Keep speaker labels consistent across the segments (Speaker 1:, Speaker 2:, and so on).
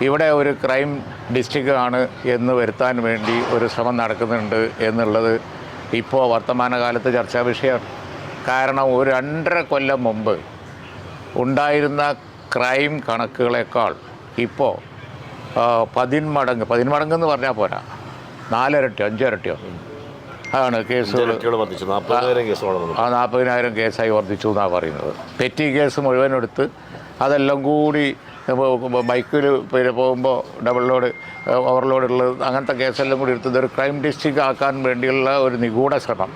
Speaker 1: ഇവിടെ ഒരു crime district ആണ് എന്ന് വരുത്താൻ വേണ്ടി ഒരു ശ്രമം നടക്കുന്നുണ്ട് എന്നുള്ളത് ഇപ്പോൾ വർത്തമാനകാലത്ത് ചർച്ചാ വിഷയമാണ് കാരണം ഒരു രണ്ടര കൊല്ലം മുമ്പ് ഉണ്ടായിരുന്ന ക്രൈം കണക്കുകളെക്കാൾ ഇപ്പോൾ പതിന്മടങ്ങ് പതിന്മടങ്ങ് എന്ന് പറഞ്ഞാൽ പോരാ. നാലരട്ടിയോ അഞ്ചരട്ടിയോ? ആണ് കേസുകൾ ആ നാൽപ്പതിനായിരം കേസായി വർദ്ധിച്ചു എന്നാണ് പറയുന്നത്. പെറ്റി കേസ് മുഴുവൻ എടുത്ത് അതെല്ലാം കൂടി ബൈക്കിൽ പിന്നെ പോകുമ്പോൾ ഡബിൾ ലോഡ് ഓവർലോഡ് ഉള്ളത് അങ്ങനത്തെ കേസെല്ലാം കൂടി എടുത്തത് ഒരു ക്രൈം ഡിസ്ട്രിക്റ്റ് ആക്കാൻ വേണ്ടിയുള്ള ഒരു നിഗൂഢ ശ്രമം.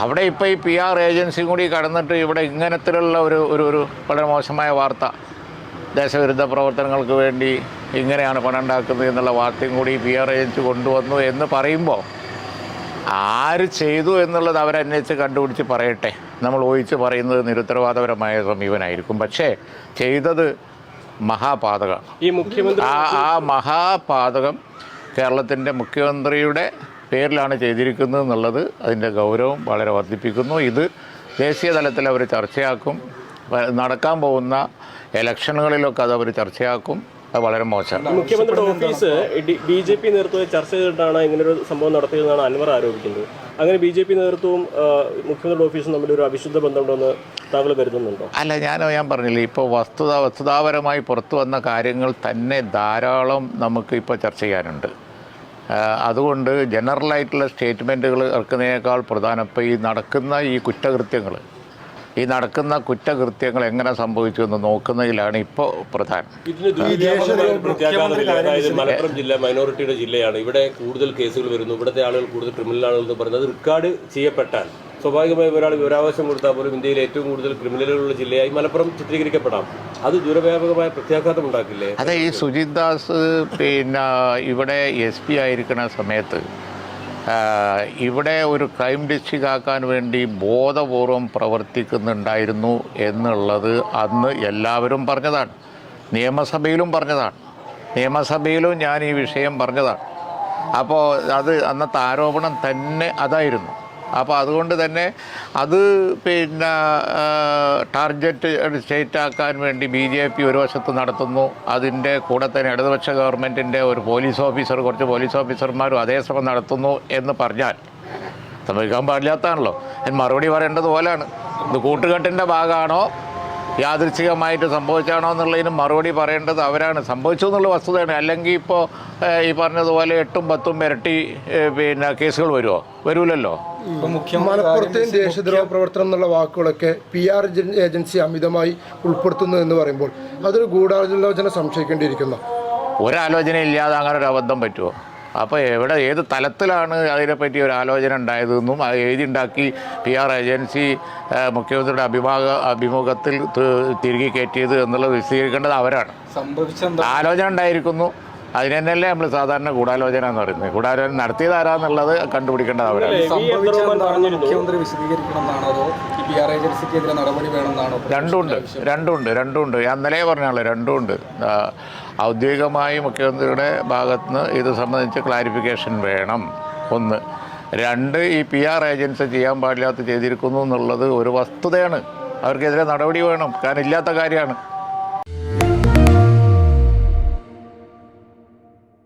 Speaker 1: അവിടെ ഇപ്പോൾ ഈ പി ആർ ഏജൻസിയും കൂടി കടന്നിട്ട് ഇവിടെ ഇങ്ങനത്തിലുള്ള ഒരു ഒരു ഒരു വളരെ മോശമായ വാർത്ത ദേശവിരുദ്ധ പ്രവർത്തനങ്ങൾക്ക് വേണ്ടി ഇങ്ങനെയാണ് പണം ഉണ്ടാക്കുന്നത് എന്നുള്ള വാർത്തയും കൂടി പി ആർ ഏജൻസി കൊണ്ടുവന്നു എന്ന് പറയുമ്പോൾ ആര് ചെയ്തു എന്നുള്ളത് അവരന്വേഷിച്ച് കണ്ടുപിടിച്ച് പറയട്ടെ. നമ്മൾ ഒഴിച്ച് പറയുന്നത് നിരുത്തരവാദപരമായ സമീപനായിരിക്കും. പക്ഷേ ചെയ്തത് മഹാപാതകമാണ്
Speaker 2: ഈ മുഖ്യമന്ത്രി
Speaker 1: ആ ആ മഹാപാതകം കേരളത്തിന്റെ മുഖ്യമന്ത്രിയുടെ പേരിലാണ് ചെയ്തിരിക്കുന്നത് എന്നുള്ളത് അതിന്റെ ഗൗരവം വളരെ വർദ്ധിപ്പിക്കുന്നു. ഇത് ദേശീയ തലത്തിൽ അവർ ചർച്ചയാക്കും. നടക്കാൻ പോകുന്ന ഇലക്ഷനുകളിലൊക്കെ അത് അവർ ചർച്ചയാക്കും. അത് വളരെ മോശമാണ്
Speaker 2: മുഖ്യമന്ത്രിയുടെ ഓഫീസ് ബി ജെ പി നേതൃത്വം ചർച്ച ചെയ്തിട്ടാണ് ഇങ്ങനൊരു സംഭവം നടത്തിയതെന്നാണ് അൻവർ ആരോപിക്കുന്നത്. അങ്ങനെ ബി ജെ പി നേതൃത്വവും മുഖ്യമന്ത്രിയുടെ ഓഫീസും തമ്മിൽ ഒരു അവിശുദ്ധ ബന്ധമുണ്ടെന്ന് താങ്കൾ കരുതുന്നുണ്ടോ?
Speaker 1: അല്ല ഞാൻ ഞാൻ പറഞ്ഞില്ലേ ഇപ്പോൾ വസ്തുത വസ്തുതാപരമായി പുറത്തു വന്ന കാര്യങ്ങൾ തന്നെ ധാരാളം നമുക്ക് ഇപ്പോൾ ചർച്ച ചെയ്യാനുണ്ട്. അതുകൊണ്ട് അതുകൊണ്ട് ജനറലായിട്ടുള്ള സ്റ്റേറ്റ്മെന്റുകൾ ഇറക്കുന്നതിനേക്കാൾ പ്രധാനം ഇപ്പോൾ ഈ നടക്കുന്ന ഈ കുറ്റകൃത്യങ്ങൾ ഈ നടക്കുന്ന കുറ്റകൃത്യങ്ങൾ എങ്ങനെ സംഭവിച്ചു എന്ന് നോക്കുന്നതിലാണ് ഇപ്പോൾ പ്രധാനം.
Speaker 2: മലപ്പുറം ജില്ല മൈനോറിറ്റിയുടെ ജില്ലയാണ്. ഇവിടെ കൂടുതൽ കേസുകൾ വരുന്നു. ഇവിടുത്തെ ആളുകൾ കൂടുതൽ ക്രിമിനൽ ആളുകൾ എന്ന് പറയുന്നത് റെക്കോർഡ് ചെയ്യപ്പെട്ടാൽ സ്വാഭാവികമായി ഒരാൾ വിവരാവകാശം കൊടുത്താൽ പോലും ഇന്ത്യയിൽ ഏറ്റവും കൂടുതൽ ക്രിമിനലുകളുള്ള ജില്ലയായി മലപ്പുറം ചിത്രീകരിക്കപ്പെടാം. അത് ദുരവ്യാപകമായ പ്രത്യാഘാതം ഉണ്ടാക്കില്ലേ?
Speaker 1: അതെ ഈ സുജിത് ദാസ് പിന്നെ ഇവിടെ എസ് പി ആയിരിക്കുന്ന സമയത്ത് ഇവിടെ ഒരു ക്രൈം രക്ഷിതാക്കാൻ വേണ്ടി ബോധപൂർവം പ്രവർത്തിക്കുന്നുണ്ടായിരുന്നു എന്നുള്ളത് അന്ന് എല്ലാവരും പറഞ്ഞതാണ്. നിയമസഭയിലും പറഞ്ഞതാണ്. നിയമസഭയിലും ഞാൻ ഈ വിഷയം പറഞ്ഞതാണ്. അപ്പോൾ അത് അന്നത്തെ ആരോപണം തന്നെ അതായിരുന്നു. അപ്പോൾ അതുകൊണ്ട് തന്നെ അത് പിന്നെ ടാർഗറ്റ് സ്റ്റേറ്റ് ആക്കാൻ വേണ്ടി ബി ജെ പി ഒരു വശത്ത് നടത്തുന്നു. അതിന്റെ കൂടെ തന്നെ ഇടതുപക്ഷ ഗവൺമെന്റിന്റെ ഒരു പോലീസ് ഓഫീസർ കുറച്ച് പോലീസ് ഓഫീസർമാരും അതേസമയം നടത്തുന്നു എന്ന് പറഞ്ഞാൽ സംഭവിക്കാൻ പാടില്ലാത്തതാണല്ലോ. ഞാൻ മറുപടി പറയേണ്ടത് ഇത് കൂട്ടുകെട്ടിന്റെ ഭാഗമാണോ യാദൃച്ഛികമായിട്ട് സംഭവിച്ചാണോ എന്നുള്ളതിന് മറുപടി പറയേണ്ടത് അവരാണ്. സംഭവിച്ചു എന്നുള്ള വസ്തുതയാണ്. അല്ലെങ്കിൽ ഇപ്പോൾ ഈ പറഞ്ഞതുപോലെ എട്ടും പത്തും ഇരട്ടി പിന്നെ കേസുകൾ വരുമോ വരൂലല്ലോ.
Speaker 3: മലപ്പുറത്തെയും ദേശദ്രോഹ പ്രവർത്തനം എന്നുള്ള വാക്കുകളൊക്കെ പി ആർ ഏജൻസി അമിതമായി ഉൾപ്പെടുത്തുന്നു എന്ന് പറയുമ്പോൾ അതൊരു ഗൂഢാലോചന സംശയിക്കേണ്ടിയിരിക്കുന്നു.
Speaker 1: ഒരാലോചന ഇല്ലാതെ അങ്ങനെ ഒരു അബദ്ധം പറ്റുമോ അപ്പോൾ എവിടെ ഏത് തലത്തിലാണ് അതിനെപ്പറ്റി ഒരു ആലോചന ഉണ്ടായതെന്നും അത് എഴുതിണ്ടാക്കി പി ആർ ഏജൻസി മുഖ്യമന്ത്രിയുടെ അഭിമുഖ അഭിമുഖത്തിൽ തിരികെ കയറ്റിയത് എന്നുള്ളത് വിശദീകരിക്കേണ്ടത് അവരാണ്. ആലോചന ഉണ്ടായിരിക്കുന്നു. അതിന് തന്നെയല്ലേ നമ്മൾ സാധാരണ ഗൂഢാലോചന എന്ന് പറയുന്നത്. ഗൂഢാലോചന നടത്തിയത് ആരാന്നുള്ളത് കണ്ടുപിടിക്കേണ്ടത് അവരാണ്. രണ്ടുണ്ട് രണ്ടുണ്ട് രണ്ടുണ്ട്. ഞാൻ ഇന്നലെ പറഞ്ഞാളെ രണ്ടുമുണ്ട് ഔദ്യോഗികമായി മുഖ്യമന്ത്രിയുടെ ഭാഗത്ത് നിന്ന് ഇത് സംബന്ധിച്ച് ക്ലാരിഫിക്കേഷൻ വേണം. ഒന്ന് രണ്ട് ഈ പി ആർ ഏജൻസി ചെയ്യാൻ പാടില്ലാത്ത ചെയ്തിരിക്കുന്നു എന്നുള്ളത് ഒരു വസ്തുതയാണ്. അവർക്കെതിരെ നടപടി വേണം. കാരണം ഇല്ലാത്ത കാര്യമാണ്.